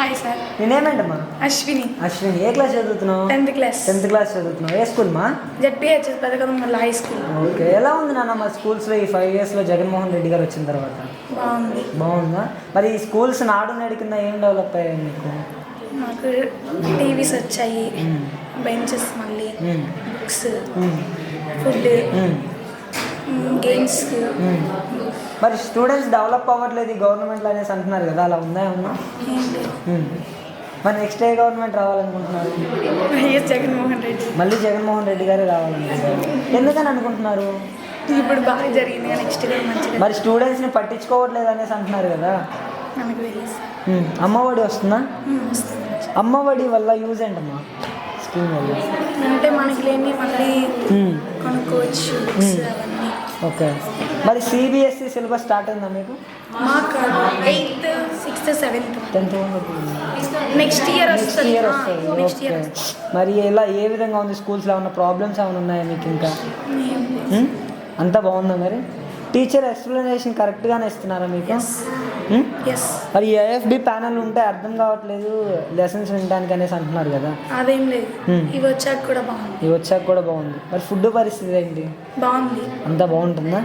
Hi sir నేనేమేంటమ్మా? అశ్విని. అశ్విని ఏ class చదువుతున్నావు? Tenth class. టెన్త్ క్లాస్ చదువుతున్నావు. ఏ స్కూల్ మా జడ్పిహెచ్ఎస్ పథకం మళ్ళీ హై స్కూల్. ఓకే ఎలా ఉంది నాన్న మా స్కూల్స్లో ఈ ఫైవ్ ఇయర్స్లో జగన్మోహన్ రెడ్డి గారు వచ్చిన తర్వాత? బాగుంది. బాగుందా? మరి ఈ స్కూల్స్ నాడు నేడు కింద ఏం డెవలప్ అయ్యాయి మీకు? మాకు టీవీస్ వచ్చాయి. బెంచెస్ మళ్ళీ. బుక్స్. ఫుడ్. గేమ్స్. మరి స్టూడెంట్స్ డెవలప్ అవ్వట్లేదు ఈ గవర్నమెంట్లో అనేసి అంటున్నారు కదా అలా ఉందా ఏమన్నా. మరి నెక్స్ట్ ఏ గవర్నమెంట్ రావాలనుకుంటున్నారు? జగన్మోహన్ రెడ్డి. మళ్ళీ జగన్మోహన్ రెడ్డి గారే రావాలనుకుంటున్నారు. ఎందుకని అనుకుంటున్నారు? ఇప్పుడు బాగా జరిగింది నెక్స్ట్ మంచిగా. మరి స్టూడెంట్స్ని పట్టించుకోవట్లేదు అనేసి అంటున్నారు కదా. అమ్మఒడి వస్తుందా? మ్మ్, వస్తుంది. అమ్మఒడి వల్ల యూజ్ ఏంటమ్మా? స్కీమ్ వల్ల. అంటే మనకి లేని మళ్ళీ. కొనుక్కోవచ్చు ఓకే. మరి సిబిఎస్ఈ సిలబస్ స్టార్ట్ అయిందా మీకు? మాకు eighth sixth seventh. Tenth next year వస్తుంది. ఇయర్ వస్తుంది. మరి ఎలా ఏ విధంగా ఉంది? స్కూల్స్లో ఏమన్నా ప్రాబ్లమ్స్ ఏమైనా ఉన్నాయా మీకు ఇంకా? అంతా బాగుందా మరి? టీచర్ ఎక్స్ప్లెనేషన్ కరెక్ట్గానే ఇస్తున్నారా మీకు? ఎస్ మరి ఏఎఫ్బి ప్యానల్ ఉంటే అర్థం కావట్లేదు లెసన్స్ వినడానికి అనేసి అంటున్నారు కదా. అదేం లేదు. మ్మ్. ఇవి వచ్చాక కూడా బాగుంది. ఇవి వచ్చాక కూడా బాగుంది. మరి ఫుడ్ పరిస్థితి ఏంటి? బాగుంది. అంతా బాగుంటుందా?